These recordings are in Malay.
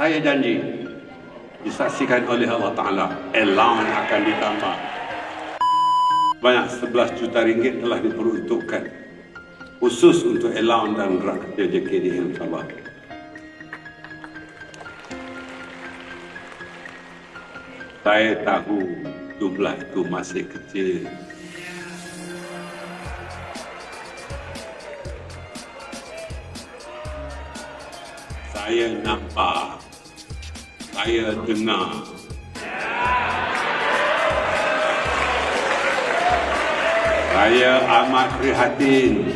Saya janji disaksikan oleh Allah Ta'ala allowance akan ditambah. Banyak 11 juta ringgit telah diperuntukkan khusus untuk allowance dan rakyat JKD insyaAllah saya tahu jumlah itu masih kecil. Saya nampak saya dengar. Saya amat prihatin.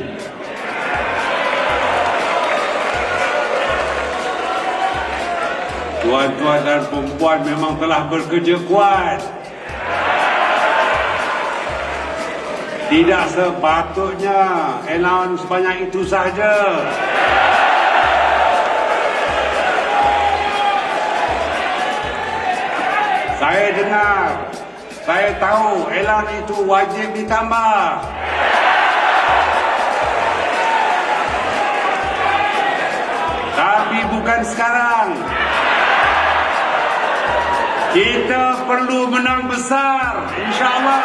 Tuan-tuan dan perempuan memang telah bekerja kuat. Tidak sepatutnya allowance sebanyak itu sahaja Saya dengar, saya tahu elan itu wajib ditambah. Tapi bukan sekarang. Kita perlu menang besar, insyaAllah.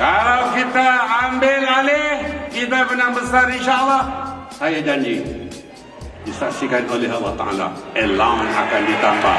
Kalau kita ambil alih, kita menang besar insyaAllah. Saya janji, disaksikan oleh Allah Ta'ala. Allowance akan ditambah